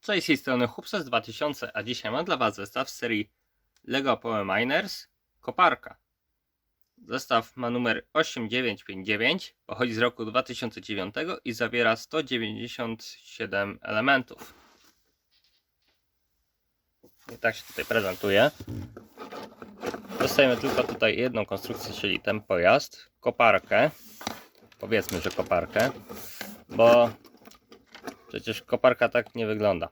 Cześć, z tej strony Hupses 2000, a dzisiaj mam dla Was zestaw z serii LEGO Power Miners Koparka. Zestaw ma numer 8959, pochodzi z roku 2009 i zawiera 197 elementów. I tak się tutaj prezentuje. Dostajemy tylko tutaj jedną konstrukcję, czyli ten pojazd, koparkę. Powiedzmy, że koparkę, bo Przecież koparka tak nie wygląda.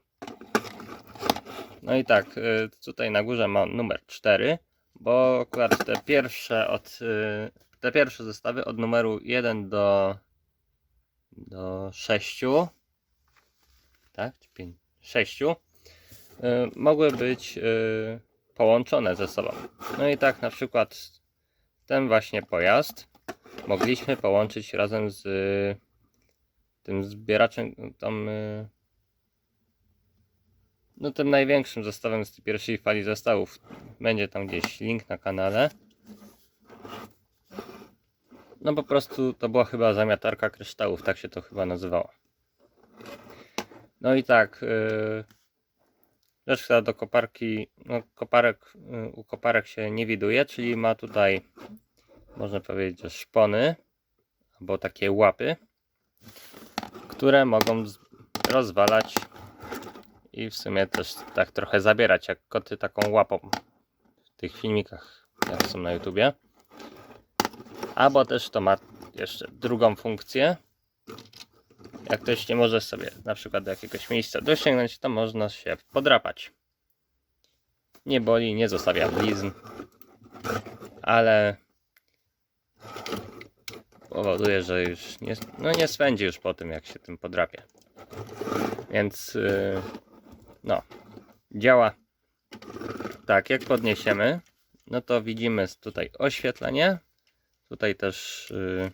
No i tak, y, tutaj na górze mam numer 4, bo akurat te pierwsze od y, te pierwsze zestawy od numeru 1 do do 6 tak, czy 5, 6 y, mogły być połączone ze sobą. No i tak na przykład ten właśnie pojazd mogliśmy połączyć razem z tym zbieraczem, tam y, no tym największym zestawem z tej pierwszej fali zestawów. Będzie tam gdzieś link na kanale. No po prostu to była chyba zamiatarka kryształów, tak się to chyba nazywało. No i tak, yy, rzecz, która do koparki, no koparek, yy, u koparek się nie widuje, czyli ma tutaj, można powiedzieć, szpony, albo takie łapy które mogą rozwalać i w sumie też tak trochę zabierać, jak koty taką łapą w tych filmikach, jak są na YouTubie. Albo też to ma jeszcze drugą funkcję. Jak ktoś nie może sobie na przykład do jakiegoś miejsca dosięgnąć, to można się podrapać. Nie boli, nie zostawia blizn, ale powoduje, że już nie, no nie spędzi już po tym, jak się tym podrapie. Więc yy, no, działa tak, jak podniesiemy, no to widzimy tutaj oświetlenie, tutaj też yy,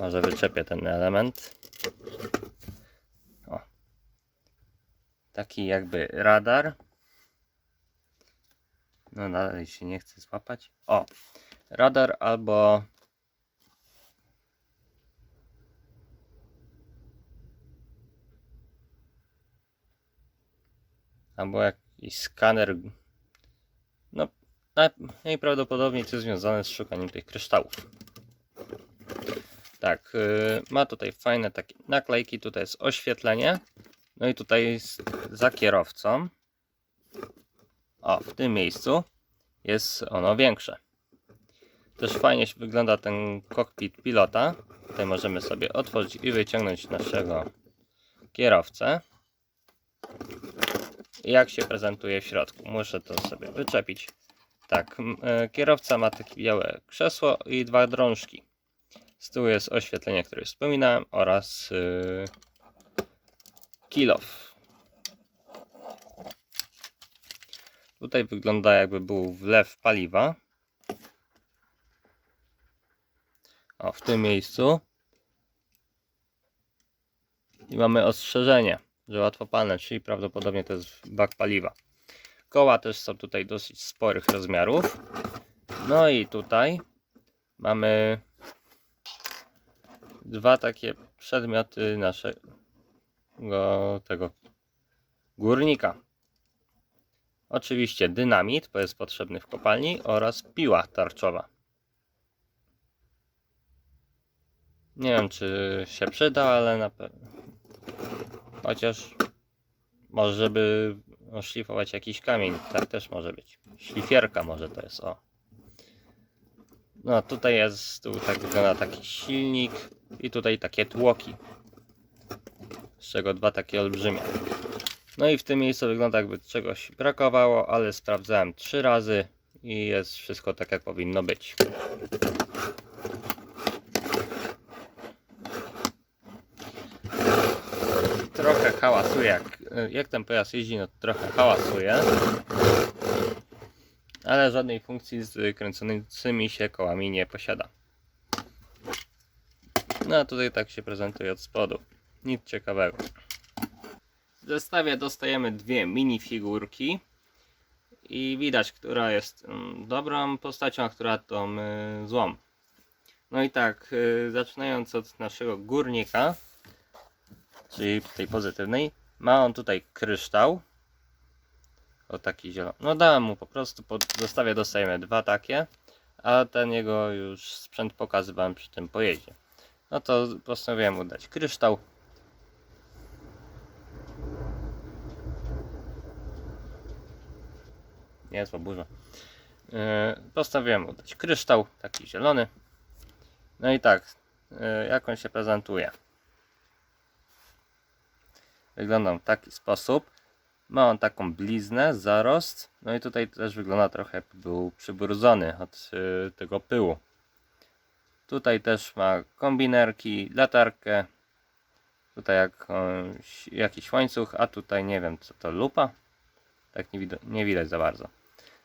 może wyczepię ten element. O. Taki jakby radar. No dalej się nie chce złapać. O, radar albo albo jakiś skaner. No, naj- najprawdopodobniej coś związane z szukaniem tych kryształów. Tak, yy, ma tutaj fajne takie naklejki, tutaj jest oświetlenie. No i tutaj za kierowcą. O, w tym miejscu jest ono większe. Też fajnie wygląda ten kokpit pilota. Tutaj możemy sobie otworzyć i wyciągnąć naszego kierowcę. Jak się prezentuje w środku? Muszę to sobie wyczepić. Tak, e, kierowca ma takie białe krzesło i dwa drążki. Z tyłu jest oświetlenie, które wspominałem oraz yy, kilof. Tutaj wygląda jakby był wlew paliwa. O, w tym miejscu. I mamy ostrzeżenie, że łatwopalne, czyli prawdopodobnie to jest bak paliwa. Koła też są tutaj dosyć sporych rozmiarów. No i tutaj mamy dwa takie przedmioty naszego tego górnika. Oczywiście dynamit, bo jest potrzebny w kopalni oraz piła tarczowa. Nie wiem, czy się przyda, ale na pewno. Chociaż może, żeby oszlifować jakiś kamień, tak też może być. Szlifierka może to jest, o. No, tutaj jest, tu tak wygląda taki silnik i tutaj takie tłoki. Z czego dwa takie olbrzymie. No i w tym miejscu wygląda jakby czegoś brakowało, ale sprawdzałem trzy razy i jest wszystko tak jak powinno być. Trochę hałasuje, jak, jak ten pojazd jeździ, no trochę hałasuje. Ale żadnej funkcji z kręconymi się kołami nie posiada. No a tutaj tak się prezentuje od spodu. Nic ciekawego. Zestawie dostajemy dwie minifigurki i widać, która jest mm, dobrą postacią, a która tą y, złą. No i tak, y, zaczynając od naszego górnika, czyli tej pozytywnej, ma on tutaj kryształ. O taki zielony. No dałem mu po prostu, pod zestawie dostajemy dwa takie, a ten jego już sprzęt pokazywałem przy tym pojeździe. No to postanowiłem mu dać kryształ. Niezła burza. Yy, Postanowiłem mu dać kryształ, taki zielony. No i tak, yy, jak on się prezentuje. Wygląda w taki sposób. Ma on taką bliznę, zarost. No i tutaj też wygląda trochę jakby był przybrudzony od yy, tego pyłu. Tutaj też ma kombinerki, latarkę. Tutaj jakąś, jakiś łańcuch, a tutaj nie wiem co to lupa. Tak nie, nie widać za bardzo.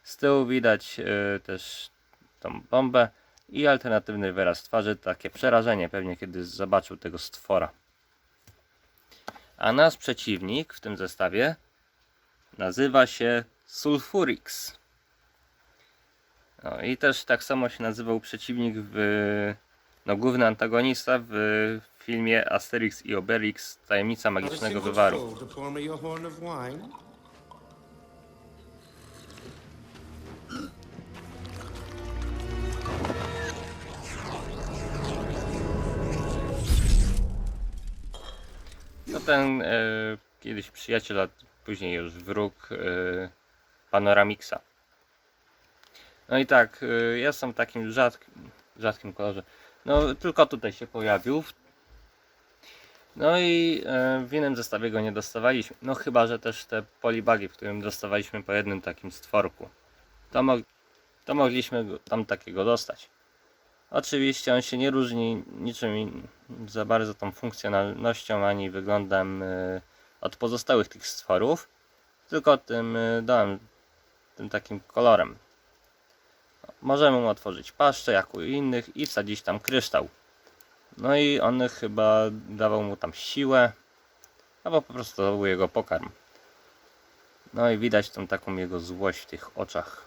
Z tyłu widać yy, też tą bombę i alternatywny wyraz twarzy, takie przerażenie pewnie kiedy zobaczył tego stwora. A nasz przeciwnik w tym zestawie nazywa się Sulfurix. No i też tak samo się nazywał przeciwnik w no, główny antagonista w filmie Asterix i Obelix Tajemnica Magicznego Wywaru. Ten e, kiedyś przyjaciel, a później już wróg e, Panoramixa. No i tak, e, jestem w takim rzadkim, rzadkim kolorze. No tylko tutaj się pojawił. No i e, w innym zestawie go nie dostawaliśmy. No chyba, że też te polibagi, w którym dostawaliśmy po jednym takim stworku. To, mo to mogliśmy tam takiego dostać. Oczywiście on się nie różni niczym za bardzo tą funkcjonalnością ani wyglądem y, od pozostałych tych stworów, tylko tym y, dołem, tym takim kolorem. Możemy mu otworzyć paszczę jak u innych i wsadzić tam kryształ. No i on chyba dawał mu tam siłę, albo po prostu to był jego pokarm. No i widać tą taką jego złość w tych oczach.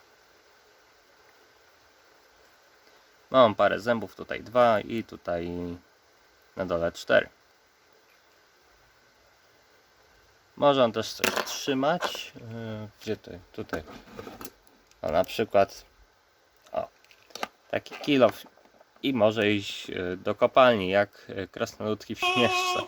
Mam parę zębów, tutaj dwa i tutaj na dole cztery. Może on też coś trzymać. Yy, Gdzie to? Tutaj. O, na przykład o, taki kilo i może iść yy, do kopalni jak yy, krasnoludki w śnieżce.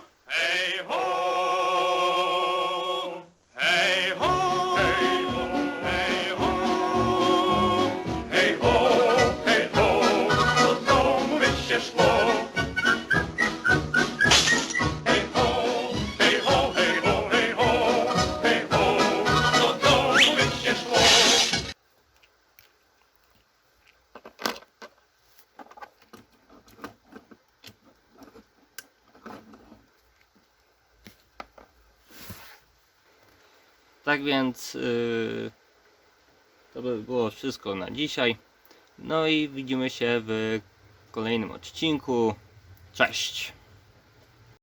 Tak więc yy, to by było wszystko na dzisiaj. No i widzimy się w kolejnym odcinku. Cześć!